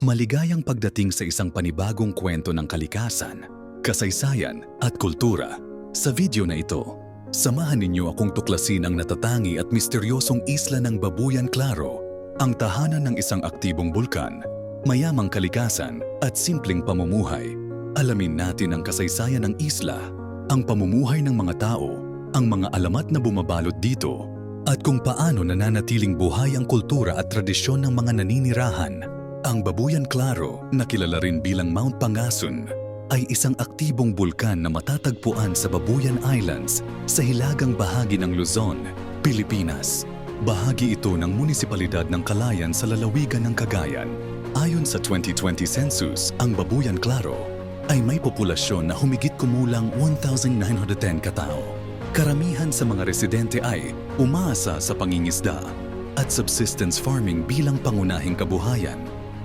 Maligayang pagdating sa isang panibagong kwento ng kalikasan, kasaysayan at kultura. Sa video na ito, samahan ninyo akong tuklasin ang natatangi at misteryosong isla ng Babuyan Claro, ang tahanan ng isang aktibong bulkan, mayamang kalikasan at simpleng pamumuhay. Alamin natin ang kasaysayan ng isla, ang pamumuhay ng mga tao, ang mga alamat na bumabalot dito, at kung paano nananatiling buhay ang kultura at tradisyon ng mga naninirahan. Ang Babuyan Claro, na kilala rin bilang Mount Pangasun, ay isang aktibong bulkan na matatagpuan sa Babuyan Islands sa hilagang bahagi ng Luzon, Pilipinas. Bahagi ito ng munisipalidad ng Kalayan sa lalawigan ng Cagayan. Ayon sa 2020 census, ang Babuyan Claro ay may populasyon na humigit kumulang 1,910 katao. Karamihan sa mga residente ay umaasa sa pangingisda at subsistence farming bilang pangunahing kabuhayan.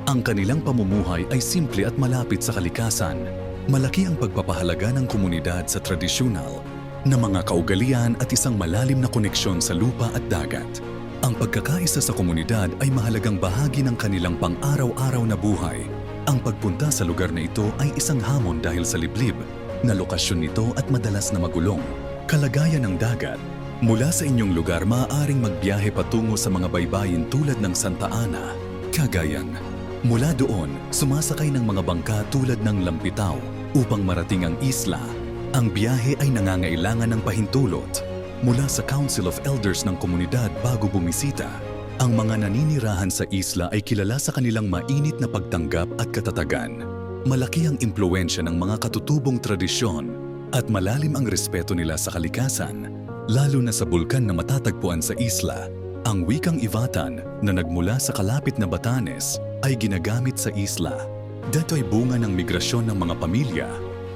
Ang kanilang pamumuhay ay simple at malapit sa kalikasan. Malaki ang pagpapahalaga ng komunidad sa tradisyonal na mga kaugalian at isang malalim na koneksyon sa lupa at dagat. Ang pagkakaisa sa komunidad ay mahalagang bahagi ng kanilang pang-araw-araw na buhay. Ang pagpunta sa lugar na ito ay isang hamon dahil sa liblib na lokasyon nito at madalas na magulong. Kalagayan ng dagat Mula sa inyong lugar, maaaring magbiyahe patungo sa mga baybayin tulad ng Santa Ana, Cagayan. Mula doon, sumasakay ng mga bangka tulad ng Lampitaw upang marating ang isla. Ang biyahe ay nangangailangan ng pahintulot mula sa Council of Elders ng komunidad bago bumisita. Ang mga naninirahan sa isla ay kilala sa kanilang mainit na pagtanggap at katatagan. Malaki ang impluensya ng mga katutubong tradisyon at malalim ang respeto nila sa kalikasan, lalo na sa bulkan na matatagpuan sa isla. Ang wikang Ivatan na nagmula sa kalapit na Batanes ay ginagamit sa isla. Dito ay bunga ng migrasyon ng mga pamilya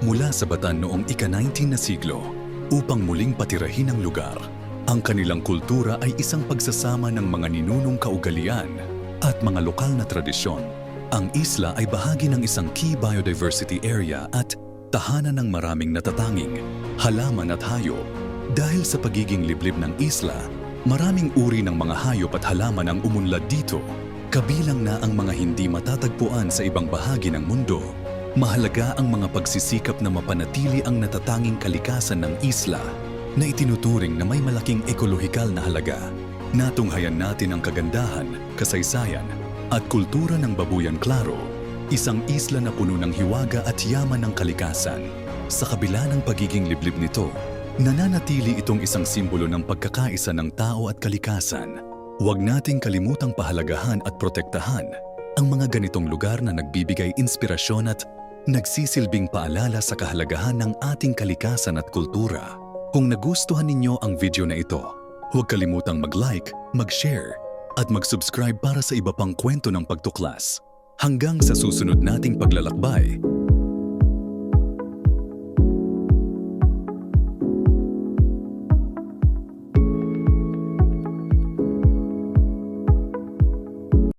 mula sa Batan noong ika-19 na siglo upang muling patirahin ang lugar. Ang kanilang kultura ay isang pagsasama ng mga ninunong kaugalian at mga lokal na tradisyon. Ang isla ay bahagi ng isang key biodiversity area at tahanan ng maraming natatanging halaman at hayop. Dahil sa pagiging liblib ng isla, maraming uri ng mga hayop at halaman ang umunlad dito, kabilang na ang mga hindi matatagpuan sa ibang bahagi ng mundo. Mahalaga ang mga pagsisikap na mapanatili ang natatanging kalikasan ng isla na itinuturing na may malaking ekolohikal na halaga. Natunghayan natin ang kagandahan, kasaysayan at kultura ng Babuyan Claro, isang isla na puno ng hiwaga at yaman ng kalikasan. Sa kabila ng pagiging liblib nito, nananatili itong isang simbolo ng pagkakaisa ng tao at kalikasan. Huwag nating kalimutang pahalagahan at protektahan ang mga ganitong lugar na nagbibigay inspirasyon at nagsisilbing paalala sa kahalagahan ng ating kalikasan at kultura. Kung nagustuhan ninyo ang video na ito, huwag kalimutang mag-like, mag-share, at mag-subscribe para sa iba pang kwento ng pagtuklas. Hanggang sa susunod nating paglalakbay,